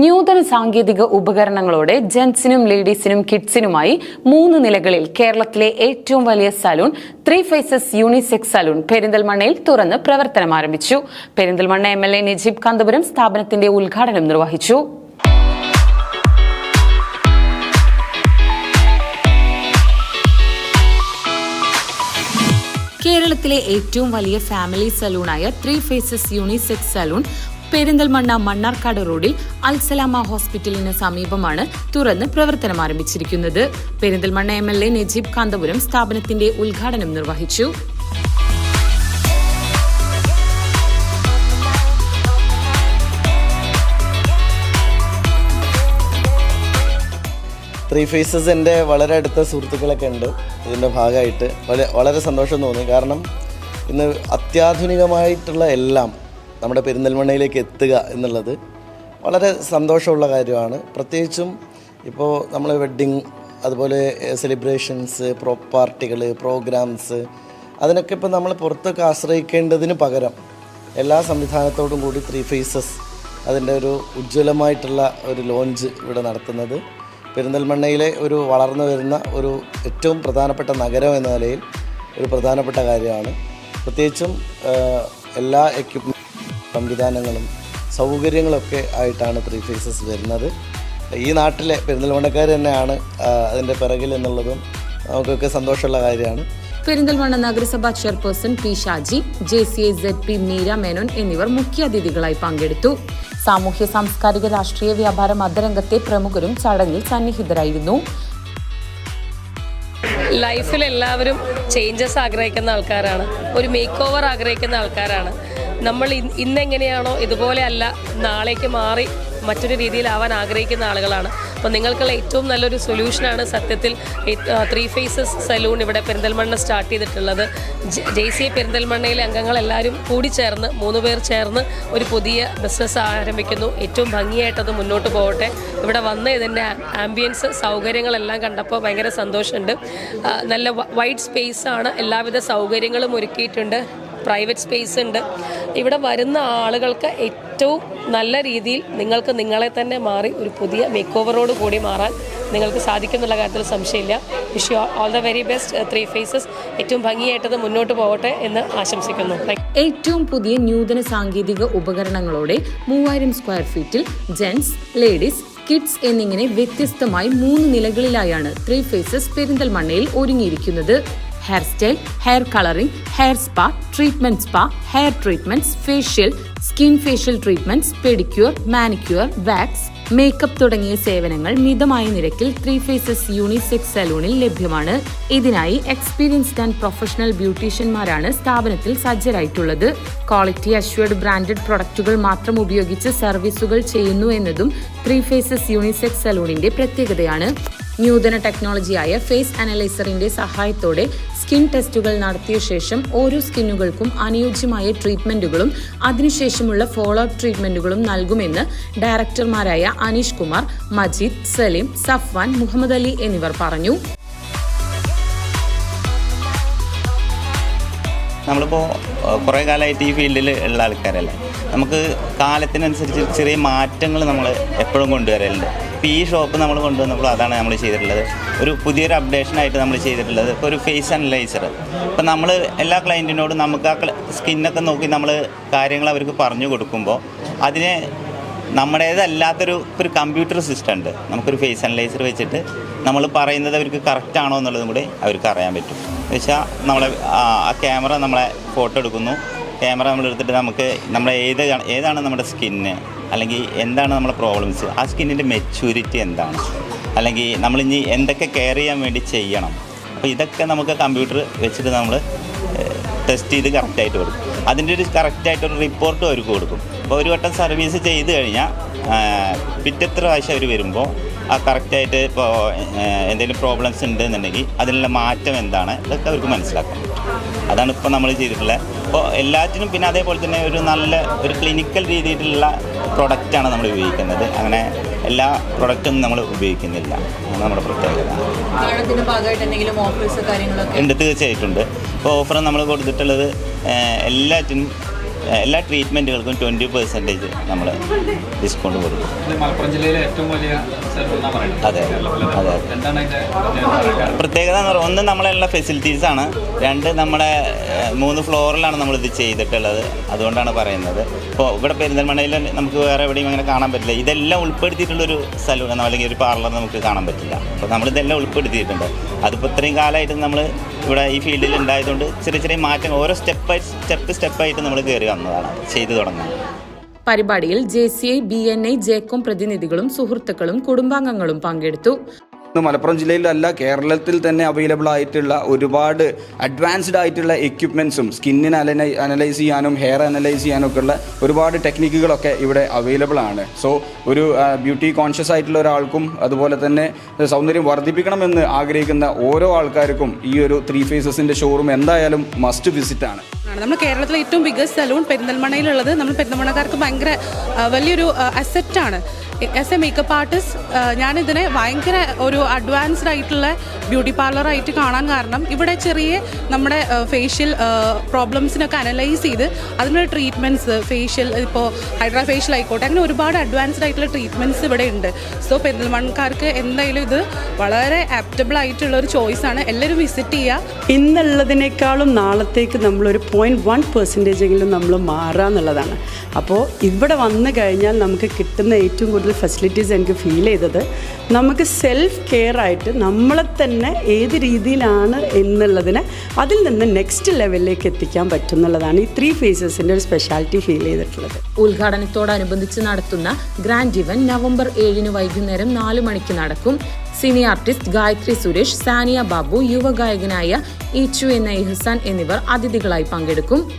നൂതന സാങ്കേതിക ഉപകരണങ്ങളോടെ ജെന്റ്സിനും ലേഡീസിനും കിഡ്സിനുമായി മൂന്ന് നിലകളിൽ കേരളത്തിലെ ഏറ്റവും വലിയ salon three faces unisex salon പെരിന്തൽമണ്ണയിൽ തുറന്ന് പ്രവർത്തനം ആരംഭിച്ചു. Perinthalmanna M L A Najeeb Kanthapuram സ്ഥാപനത്തിന്റെ ഉദ്ഘാടനം നിർവഹിച്ചു. കേരളത്തിലെ ഏറ്റവും വലിയ family സലൂണായ three faces unisex salon Perinthalmanna Mannarkkad റോഡിൽ അൽസലാമ ഹോസ്പിറ്റലിന് സമീപമാണ് തുറന്ന് പ്രവർത്തനം ആരംഭിച്ചിരിക്കുന്നത്. Perinthalmanna M L A Najeeb Kanthapuram സ്ഥാപനത്തിന്റെ ഉദ്ഘാടനം നിർവഹിച്ചു. ത്രീ ഫേസസ് എന്റെ വളരെ അടുത്ത സുഹൃത്തുക്കളൊക്കെ ഉണ്ട്. ഇതിന്റെ ഭാഗമായിട്ട്. വളരെ വളരെ സന്തോഷം തോന്നി. കാരണം ഇന്ന് അത്യാധുനികമായിട്ടുള്ള എല്ലാം നമ്മുടെ പെരിന്തൽമണ്ണയിലേക്ക് എത്തുക എന്നുള്ളത് വളരെ സന്തോഷമുള്ള കാര്യമാണ്. പ്രത്യേകിച്ചും ഇപ്പോൾ നമ്മൾ വെഡ്ഡിങ് അതുപോലെ സെലിബ്രേഷൻസ് പ്രോ പാർട്ടികൾ പ്രോഗ്രാംസ് അതിനൊക്കെ ഇപ്പോൾ നമ്മൾ പുറത്തൊക്കെ ആശ്രയിക്കേണ്ടതിന് പകരം എല്ലാ സംവിധാനത്തോടും കൂടി ത്രീ ഫേസസ് അതിന്റെ ഒരു ഉജ്ജ്വലമായിട്ടുള്ള ഒരു ലോഞ്ച് ഇവിടെ നടത്തുന്നത്. പെരിന്തൽമണ്ണയിലെ ഒരു വളർന്നു വരുന്ന ഒരു ഏറ്റവും പ്രധാനപ്പെട്ട നഗരം എന്ന നിലയിൽ ഒരു പ്രധാനപ്പെട്ട കാര്യമാണ്. പ്രത്യേകിച്ചും എല്ലാ എക്യുപ്മെന്റ് സംവിധാനങ്ങളും സൗകര്യങ്ങളൊക്കെ ആയിട്ടാണ് ത്രീ ഫേസസ് വരുന്നത്. ഈ നാട്ടിലെ പെരിന്തൽമണ്ണക്കാർ തന്നെയാണ് അതിന്റെ പിറകിൽ എന്നുള്ളതും നമുക്കൊക്കെ സന്തോഷമുള്ള കാര്യമാണ്. പെരിന്തൽമണ്ണ നഗരസഭാ chairperson P Shaji J C A Z P Meera Menon എന്നിവർ മുഖ്യാതിഥികളായി പങ്കെടുത്തു. സാമൂഹ്യ സാംസ്കാരിക രാഷ്ട്രീയ വ്യാപാര മതരംഗത്തെ പ്രമുഖരും ചടങ്ങിൽ സന്നിഹിതരായിരുന്നു. ലൈഫിൽ എല്ലാവരും ചേഞ്ചസ് ആഗ്രഹിക്കുന്ന ആൾക്കാരാണ്. ഒരു മേക്ക് ഓവർ ആഗ്രഹിക്കുന്ന ആൾക്കാരാണ്. നമ്മൾ ഇന്ന് ഇന്നെങ്ങനെയാണോ ഇതുപോലെ അല്ല നാളേക്ക് മാറി മറ്റൊരു രീതിയിലാവാൻ ആഗ്രഹിക്കുന്ന ആളുകളാണ്. അപ്പോൾ നിങ്ങൾക്കുള്ള ഏറ്റവും നല്ലൊരു സൊല്യൂഷനാണ് സത്യത്തിൽ ത്രീ ഫേസസ് സലൂൺ ഇവിടെ പെരിന്തൽമണ്ണ സ്റ്റാർട്ട് ചെയ്തിട്ടുള്ളത്. ജെ സി പെരിന്തൽമണ്ണയിലെ അംഗങ്ങളെല്ലാവരും കൂടി ചേർന്ന് മൂന്ന് പേർ ചേർന്ന് ഒരു പുതിയ ബിസിനസ് ആരംഭിക്കുന്നു. ഏറ്റവും ഭംഗിയായിട്ടത് മുന്നോട്ട് പോകട്ടെ. ഇവിടെ വന്ന് ഇതിന്റെ ആംബിയൻസ് സൗകര്യങ്ങളെല്ലാം കണ്ടപ്പോൾ ഭയങ്കര സന്തോഷമുണ്ട്. നല്ല വൈഡ് സ്പേസ് ആണ്. എല്ലാവിധ സൗകര്യങ്ങളും ഒരുക്കിയിട്ടുണ്ട്. പ്രൈവറ്റ് സ്പേസ് ഉണ്ട്. ഇവിടെ വരുന്ന ആളുകൾക്ക് ഏറ്റവും നല്ല രീതിയിൽ നിങ്ങൾക്ക് നിങ്ങളെ തന്നെ മാറി ഒരു പുതിയ മേക്ക് ഓവറോട് കൂടി മാറാൻ നിങ്ങൾക്ക് സാധിക്കുന്നുള്ള കാര്യത്തിൽ സംശയമില്ല. Wish you all the very best three faces ഏറ്റവും ഭംഗിയായിട്ടത് മുന്നോട്ട് പോകട്ടെ എന്ന് ആശംസിക്കുന്നു. ഏറ്റവും പുതിയ നൂതന സാങ്കേതിക ഉപകരണങ്ങളോടെ മൂവായിരം സ്ക്വയർ ഫീറ്റിൽ ജെൻസ് ലേഡീസ് കിഡ്സ് എന്നിങ്ങനെ വ്യത്യസ്തമായി മൂന്ന് നിലകളിലായാണ് ത്രീ ഫേസസ് പെരിന്തൽമണ്ണയിൽ ഒരുങ്ങിയിരിക്കുന്നത്. Hair style hair colouring hair spa treatment spa hair treatments facial skin facial treatments pedicure manicure wax makeup തുടങ്ങിയ സേവനങ്ങൾ മിതമായ നിരക്കിൽ ത്രീ ഫേസസ് യൂണിസെക്സ് സലൂണിൽ ലഭ്യമാണ്. ഇതിനായി എക്സ്പീരിയൻസ്ഡ് ആൻഡ് പ്രൊഫഷണൽ ബ്യൂട്ടീഷ്യന്മാരാണ് സ്ഥാപനത്തിൽ സജ്ജരായിട്ടുള്ളത്. ക്വാളിറ്റി അഷ്വേർഡ് ബ്രാൻഡഡ് പ്രൊഡക്റ്റുകൾ മാത്രം ഉപയോഗിച്ച് സർവീസുകൾ ചെയ്യുന്നു എന്നതും ത്രീ ഫേസസ് യൂണിസെക്സ് സലൂണിന്റെ പ്രത്യേകതയാണ്. നൂതന ടെക്നോളജിയായ ഫേസ് അനലൈസറിന്റെ സഹായത്തോടെ സ്കിൻ ടെസ്റ്റുകൾ നടത്തിയ ശേഷം ഓരോ സ്കിന്നുകൾക്കും അനുയോജ്യമായ ട്രീറ്റ്മെന്റുകളും അതിനുശേഷമുള്ള ഫോളോ അപ്പ് ട്രീറ്റ്മെന്റുകളും നൽകുമെന്ന് ഡയറക്ടർമാരായ അനീഷ് കുമാർ മജീദ് സലീം സഫ്വാൻ മുഹമ്മദ് അലി എന്നിവർ പറഞ്ഞു. നമ്മളിപ്പോൾ കുറേ കാലമായിട്ട് ഈ ഫീൽഡിൽ ഉള്ള ആൾക്കാരല്ലേ? നമുക്ക് കാലത്തിനനുസരിച്ച് ചെറിയ മാറ്റങ്ങൾ നമ്മൾ എപ്പോഴും കൊണ്ടുവരലുണ്ട്. ഇപ്പോൾ ഈ ഷോപ്പ് നമ്മൾ കൊണ്ടുവന്നപ്പോൾ അതാണ് നമ്മൾ ചെയ്തിട്ടുള്ളത്. ഒരു പുതിയൊരു അപ്ഡേഷനായിട്ട് നമ്മൾ ചെയ്തിട്ടുള്ളത്. ഇപ്പോൾ ഒരു ഫേസ് അനലൈസർ ഇപ്പോൾ നമ്മൾ എല്ലാ ക്ലയന്റിനോടും നമുക്ക് ആ സ്കിന്നൊക്കെ നോക്കി നമ്മൾ കാര്യങ്ങൾ അവർക്ക് പറഞ്ഞു കൊടുക്കുമ്പോൾ അതിനെ നമ്മുടേതല്ലാത്തൊരു ഒരു കമ്പ്യൂട്ടർ സിസ്റ്റം ഉണ്ട്. നമുക്കൊരു ഫേസ് അനലൈസർ വെച്ചിട്ട് നമ്മൾ പറയുന്നത് അവർക്ക് കറക്റ്റ് ആണോ എന്നുള്ളതും കൂടി അവർക്ക് അറിയാൻ പറ്റും. വെച്ചാൽ നമ്മളെ ആ ക്യാമറ നമ്മളെ ഫോട്ടോ എടുക്കുന്നു. ക്യാമറ നമ്മൾ എടുത്തിട്ട് നമുക്ക് നമ്മളെ ഏത് ഏതാണ് നമ്മുടെ സ്കിന്ന് അല്ലെങ്കിൽ എന്താണ് നമ്മുടെ പ്രോബ്ലംസ് ആ സ്കിന്നിന്റെ മെച്യൂരിറ്റി എന്താണ്? അല്ലെങ്കിൽ നമ്മളിനി എന്തൊക്കെ കെയർ ചെയ്യാൻ വേണ്ടി ചെയ്യണം? അപ്പോൾ ഇതൊക്കെ നമുക്ക് കമ്പ്യൂട്ടർ വെച്ചിട്ട് നമ്മൾ ടെസ്റ്റ് ചെയ്ത് കറക്റ്റായിട്ട് കൊടുക്കും. അതിന്റെ ഒരു കറക്റ്റായിട്ടൊരു റിപ്പോർട്ട് അവർക്ക് കൊടുക്കും. അപ്പോൾ ഒരു വട്ടം സർവീസ് ചെയ്ത് കഴിഞ്ഞാൽ പിറ്റത്തെ പ്രാവശ്യം അവർ വരുമ്പോൾ ആ കറക്റ്റായിട്ട് ഇപ്പോൾ എന്തെങ്കിലും പ്രോബ്ലംസ് ഉണ്ട് എന്നുണ്ടെങ്കിൽ അതിനുള്ള മാറ്റം എന്താണ്? ഇതൊക്കെ അവർക്ക് മനസ്സിലാക്കാൻ പറ്റും അതാണ് ഇപ്പോൾ നമ്മൾ ചെയ്തിട്ടുള്ളത് അപ്പോൾ എല്ലാറ്റിനും പിന്നെ അതേപോലെ തന്നെ ഒരു നല്ല ഒരു ക്ലിനിക്കൽ രീതിയിലുള്ള പ്രൊഡക്റ്റാണ് നമ്മൾ ഉപയോഗിക്കുന്നത്. അങ്ങനെ എല്ലാ പ്രൊഡക്റ്റും നമ്മൾ ഉപയോഗിക്കുന്നില്ല. അതാണ് നമ്മുടെ പ്രത്യേകത. ഉണ്ട് തീർച്ചയായിട്ടുണ്ട് ഇപ്പോൾ ഓഫർ നമ്മൾ കൊടുത്തിട്ടുള്ളത് എല്ലാറ്റിനും എല്ലാ ട്രീറ്റ്മെന്റുകൾക്കും ട്വന്റി പെർസെന്റേജ് നമ്മൾ ഡിസ്കൗണ്ട് കൊടുക്കും. മലപ്പുറം ജില്ലയിലെ ഏറ്റവും വലിയ അതെ അതെ. പ്രത്യേകത? എന്ന് പറയുന്നത് ഒന്ന് നമ്മളെല്ലാം ഫെസിലിറ്റീസാണ് രണ്ട് നമ്മുടെ മൂന്ന് ഫ്ലോറിലാണ് നമ്മളിത് ചെയ്തിട്ടുള്ളത്. അതുകൊണ്ടാണ് പറയുന്നത്. ഇപ്പോൾ ഇവിടെ പെരിന്തൽമണ്ണയിൽ നമുക്ക് വേറെ എവിടെയും അങ്ങനെ കാണാൻ പറ്റില്ല. ഇതെല്ലാം ഉൾപ്പെടുത്തിയിട്ടുള്ളൊരു സലൂൺ അല്ലെങ്കിൽ ഒരു പാർലർ നമുക്ക് കാണാൻ പറ്റില്ല. അപ്പോൾ നമ്മളിതെല്ലാം ഉൾപ്പെടുത്തിയിട്ടുണ്ട്. അതിപ്പോൾ ഇത്രയും കാലമായിട്ട് നമ്മൾ ഇവിടെ ഈ ഫീൽഡിൽ ഉണ്ടായതുകൊണ്ട് ചെറിയ ചെറിയ മാറ്റങ്ങൾ ഓരോ സ്റ്റെപ്പ് സ്റ്റെപ്പ് സ്റ്റെപ്പായിട്ട് നമ്മൾ കയറി വന്നതാണ് ചെയ്തു തുടങ്ങുന്നത് പരിപാടിയിൽ J C I B N I ജേക്കോം പ്രതിനിധികളും സുഹൃത്തുക്കളും കുടുംബാംഗങ്ങളും പങ്കെടുത്തു. മലപ്പുറം ജില്ലയിലല്ല കേരളത്തിൽ തന്നെ അവൈലബിൾ ആയിട്ടുള്ള ഒരുപാട് അഡ്വാൻസ്ഡ് ആയിട്ടുള്ള എക്യുപ്മെൻസും സ്കിന്നിന് അനലൈ അനലൈസ് ചെയ്യാനും ഹെയർ അനലൈസ് ചെയ്യാനും ഒക്കെ ഉള്ള ഒരുപാട് ടെക്നിക്കുകളൊക്കെ ഇവിടെ അവൈലബിൾ ആണ്. സോ ഒരു ബ്യൂട്ടി കോൺഷ്യസ് ആയിട്ടുള്ള ഒരാൾക്കും അതുപോലെ തന്നെ സൗന്ദര്യം വർദ്ധിപ്പിക്കണമെന്ന് ആഗ്രഹിക്കുന്ന ഓരോ ആൾക്കാർക്കും ഈ ഒരു ത്രീ ഫേസസിന്റെ ഷോറൂം എന്തായാലും മസ്റ്റ് വിസിറ്റ് ആണ്. നമ്മൾ കേരളത്തിലെ ഏറ്റവും ബിഗ്ഗസ്റ്റ് സലൂൺ പെരിന്തൽമണയിലുള്ളത് നമ്മൾ പെരിന്തൽമണക്കാർക്ക് ഭയങ്കര വലിയൊരു അസെറ്റാണ് ആസ് എ മേക്കപ്പ് ആർട്ടിസ്റ്റ് ഞാനിതിനെ ഭയങ്കര ഒരു അഡ്വാൻസ്ഡ് ആയിട്ടുള്ള ബ്യൂട്ടി പാർലറായിട്ട് കാണാൻ കാരണം ഇവിടെ ചെറിയ നമ്മുടെ ഫേഷ്യൽ പ്രോബ്ലംസിനൊക്കെ അനലൈസ് ചെയ്ത് അതിനുള്ള ട്രീറ്റ്മെന്റ്സ് ഫേഷ്യൽ ഇപ്പോൾ ഹൈഡ്രാ ഫേഷ്യൽ ആയിക്കോട്ടെ അങ്ങനെ ഒരുപാട് അഡ്വാൻസ്ഡ് ആയിട്ടുള്ള ട്രീറ്റ്മെന്റ്സ് ഇവിടെ ഉണ്ട്. സോ പെരിന്തൽമണ്ണക്കാർക്ക് എന്തായാലും ഇത് വളരെ ആപ്റ്റബിൾ ആയിട്ടുള്ള ഒരു ചോയ്സ് ആണ്. എല്ലാവരും വിസിറ്റ് ചെയ്യുക ഇന്നുള്ളതിനേക്കാളും നാളത്തേക്ക് നമ്മളൊരു പോയിന്റ് വൺ പെർസെന്റേജ് എങ്കിലും നമ്മൾ മാറുക എന്നുള്ളതാണ് അപ്പോൾ ഇവിടെ വന്നു കഴിഞ്ഞാൽ നമുക്ക് കിട്ടുന്ന ഏറ്റവും കൂടുതൽ ഫെസിലിറ്റീസ് എനിക്ക് ഫീൽ ചെയ്തത്. നമുക്ക് സെൽഫ് കെയർ ആയിട്ട് നമ്മളെ തന്നെ ഏത് രീതിയിലാണ് എന്നുള്ളതിനെ അതിൽ നിന്ന് നെക്സ്റ്റ് ലെവലിലേക്ക് എത്തിക്കാൻ പറ്റുന്നുള്ളതാണ് ഈ ത്രീ ഫേസസിന്റെ ഒരു സ്പെഷ്യാലിറ്റി ഫീൽ ചെയ്തിട്ടുള്ളത്. ഉദ്ഘാടനത്തോടനുബന്ധിച്ച് നടത്തുന്ന ഗ്രാൻഡ് ഇവൻ നവംബർ ഏഴിന് വൈകുന്നേരം നാല് മണിക്ക് നടക്കും. സിനി ആർട്ടിസ്റ്റ് ഗായത്രി സുരേഷ് സാനിയ ബാബു യുവഗായകനായ ഈച്ചു എന്ന ഇഹ്സാൻ എന്നിവർ അതിഥികളായി പങ്കെടുക്കും.